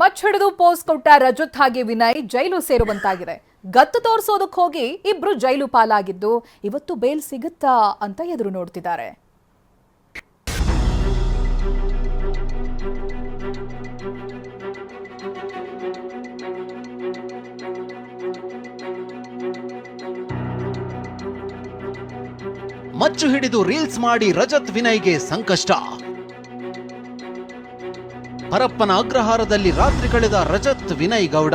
Much ಹಿಡಿದು pose ಕೊಟ್ಟ ರಜತ್ ಹಾಗೆ ವಿನಯ್ ಜೈಲು ಸೇರುವಂತಾಗಿದೆ. ಗತ್ತು ತೋರಿಸೋದಕ್ಕೆ ಹೋಗಿ ಇಬ್ರು ಜೈಲು ಪಾಲಾಗಿದ್ದು ಇವತ್ತು ಬೇಲ್ ಸಿಗುತ್ತಾ ಅಂತ ಎದುರು ನೋಡ್ತಿದ್ದಾರೆ. ಮಚ್ಚು ಹಿಡಿದು ರೀಲ್ಸ್ ಮಾಡಿ ರಜತ್ ವಿನಯ್ಗೆ ಸಂಕಷ್ಟ. ಪರಪ್ಪನ ಅಗ್ರಹಾರದಲ್ಲಿ ರಾತ್ರಿ ಕಳೆದ ರಜತ್ ವಿನಯ್ ಗೌಡ.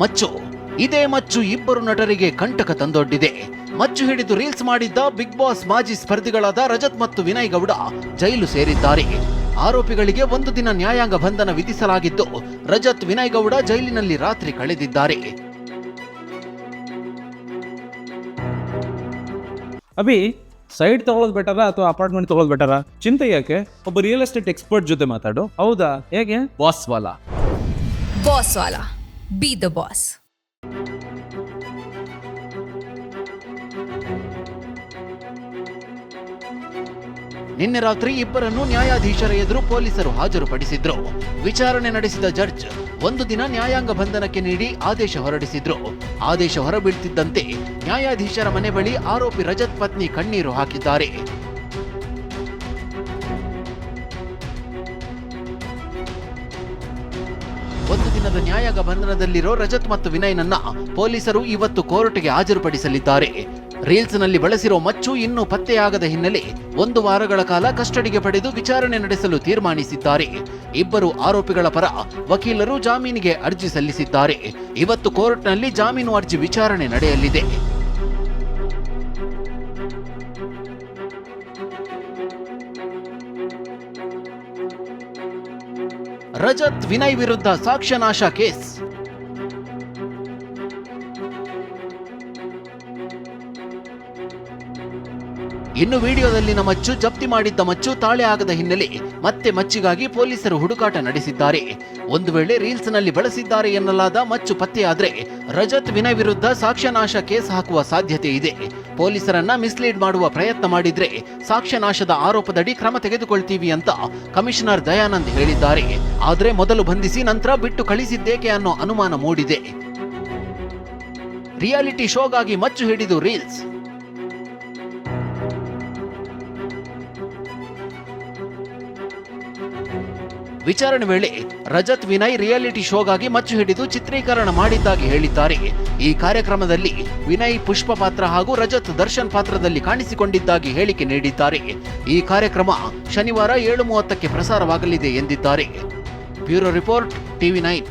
ಮಚ್ಚು, ಇದೇ ಮಚ್ಚು ಇಬ್ಬರು ನಟರಿಗೆ ಕಂಟಕ ತಂದೊಡ್ಡಿದೆ. ಮಚ್ಚು ಹಿಡಿದು ರೀಲ್ಸ್ ಮಾಡಿದ್ದ ಬಿಗ್ ಬಾಸ್ ಮಾಜಿ ಸ್ಪರ್ಧಿಗಳಾದ ರಜತ್ ಮತ್ತು ವಿನಯ್ ಗೌಡ ಜೈಲು ಸೇರಿದ್ದಾರೆ. ಆರೋಪಿಗಳಿಗೆ ಒಂದು ದಿನ ನ್ಯಾಯಾಂಗ ಬಂಧನ ವಿಧಿಸಲಾಗಿದ್ದು, ರಜತ್ ವಿನಯ್ ಗೌಡ ಜೈಲಿನಲ್ಲಿ ರಾತ್ರಿ ಕಳೆದಿದ್ದಾರೆ. ಅಭಿ ಸೈಡ್ ತಗೊಳ್ಳೋದು ಬೆಟರಾ ಅಥವಾ ಅಪಾರ್ಟ್ಮೆಂಟ್ ತಗೊಳ್ಳೋದು ಬೆಟರಾ ಚಿಂತೆ ಯಾಕೆ? ಒಬ್ಬ ರಿಯಲ್ ಎಸ್ಟೇಟ್ ಎಕ್ಸ್ಪರ್ಟ್ ಜೊತೆ ಮಾತಾಡು. ಹೌದಾ? ಹೇಗೆ? ಬಾಸ್ ವಾಲಾ. Boss Vala. Be the boss. ನಿನ್ನೆ ರಾತ್ರಿ ಇಬ್ಬರನ್ನು ನ್ಯಾಯಾಧೀಶರ ಎದುರು ಪೊಲೀಸರು ಹಾಜರುಪಡಿಸಿದ್ರು. ವಿಚಾರಣೆ ನಡೆಸಿದ ಜಡ್ಜ್, ಒಂದು ದಿನ ನ್ಯಾಯಾಂಗ ಬಂಧನಕ್ಕೆ ನೀಡಿ ಆದೇಶ ಹೊರಡಿಸಿದ್ರು. ಆದೇಶ ಹೊರಬೀಳ್ತಿದ್ದಂತೆ ನ್ಯಾಯಾಧೀಶರ ಮನೆ ಬಳಿ ಆರೋಪಿ ರಜತ್ ಪತ್ನಿ ಕಣ್ಣೀರು ಹಾಕಿದ್ದಾರೆ. ಒಂದು ದಿನದ ನ್ಯಾಯಾಂಗ ಬಂಧನದಲ್ಲಿರೋ ರಜತ್ ಮತ್ತು ವಿನಯ್ನನ್ನ ಪೊಲೀಸರು ಇವತ್ತು ಕೋರ್ಟ್ಗೆ ಹಾಜರುಪಡಿಸಲಿದ್ದಾರೆ. ರೀಲ್ಸ್ನಲ್ಲಿ ಬಳಸಿರೋ ಮಚ್ಚು ಇನ್ನೂ ಪತ್ತೆಯಾಗದ ಹಿನ್ನೆಲೆ ಒಂದು ವಾರಗಳ ಕಾಲ ಕಸ್ಟಡಿಗೆ ಪಡೆದು ವಿಚಾರಣೆ ನಡೆಸಲು ತೀರ್ಮಾನಿಸಿದ್ದಾರೆ. ಇಬ್ಬರು ಆರೋಪಿಗಳ ಪರ ವಕೀಲರು ಜಾಮೀನಿಗೆ ಅರ್ಜಿ ಸಲ್ಲಿಸಿದ್ದಾರೆ. ಇವತ್ತು ಕೋರ್ಟ್ನಲ್ಲಿ ಜಾಮೀನು ಅರ್ಜಿ ವಿಚಾರಣೆ ನಡೆಯಲಿದೆ. ರಜತ್ ವಿನಯ್ ವಿರುದ್ಧ ಸಾಕ್ಷ್ಯನಾಶ ಕೇಸ್. ಇನ್ನು ವಿಡಿಯೋದಲ್ಲಿನ ಮಚ್ಚು ಜಪ್ತಿ ಮಾಡಿದ್ದ ಮಚ್ಚು ತಾಳೆ ಆಗದ ಹಿನ್ನೆಲೆ ಮತ್ತೆ ಮಚ್ಚಿಗಾಗಿ ಪೊಲೀಸರು ಹುಡುಕಾಟ ನಡೆಸಿದ್ದಾರೆ. ಒಂದು ವೇಳೆ ರೀಲ್ಸ್ನಲ್ಲಿ ಬಳಸಿದ್ದಾರೆ ಎನ್ನಲಾದ ಮಚ್ಚು ಪತ್ತೆಯಾದ್ರೆ ರಜತ್ ವಿನಯ್ ವಿರುದ್ಧ ಸಾಕ್ಷ್ಯನಾಶ ಕೇಸ್ ಹಾಕುವ ಸಾಧ್ಯತೆ ಇದೆ. ಪೊಲೀಸರನ್ನ ಮಿಸ್ಲೀಡ್ ಮಾಡುವ ಪ್ರಯತ್ನ ಮಾಡಿದ್ರೆ ಸಾಕ್ಷ್ಯನಾಶದ ಆರೋಪದಡಿ ಕ್ರಮ ತೆಗೆದುಕೊಳ್ತೀವಿ ಅಂತ ಕಮಿಷನರ್ ದಯಾನಂದ್ ಹೇಳಿದ್ದಾರೆ. ಆದರೆ ಮೊದಲು ಬಂಧಿಸಿ ನಂತರ ಬಿಟ್ಟು ಕಳಿಸಿದ್ದೇಕೆ ಅನ್ನೋ ಅನುಮಾನ ಮೂಡಿದೆ. ರಿಯಾಲಿಟಿ ಶೋಗಾಗಿ ಮಚ್ಚು ಹಿಡಿದು ರೀಲ್ಸ್. ವಿಚಾರಣೆ ವೇಳೆ ರಜತ್ ವಿನಯ್ ರಿಯಾಲಿಟಿ ಶೋಗಾಗಿ ಮಚ್ಚು ಹಿಡಿದು ಚಿತ್ರೀಕರಣ ಮಾಡಿದ್ದಾಗಿ ಹೇಳಿದ್ದಾರೆ. ಈ ಕಾರ್ಯಕ್ರಮದಲ್ಲಿ ವಿನಯ್ ಪುಷ್ಪ ಪಾತ್ರ ಹಾಗೂ ರಜತ್ ದರ್ಶನ್ ಪಾತ್ರದಲ್ಲಿ ಕಾಣಿಸಿಕೊಂಡಿದ್ದಾಗಿ ಹೇಳಿಕೆ ನೀಡಿದ್ದಾರೆ. ಈ ಕಾರ್ಯಕ್ರಮ ಶನಿವಾರ ಏಳು ಮೂವತ್ತಕ್ಕೆ ಪ್ರಸಾರವಾಗಲಿದೆ ಎಂದಿದ್ದಾರೆ. Bureau report, TV nine.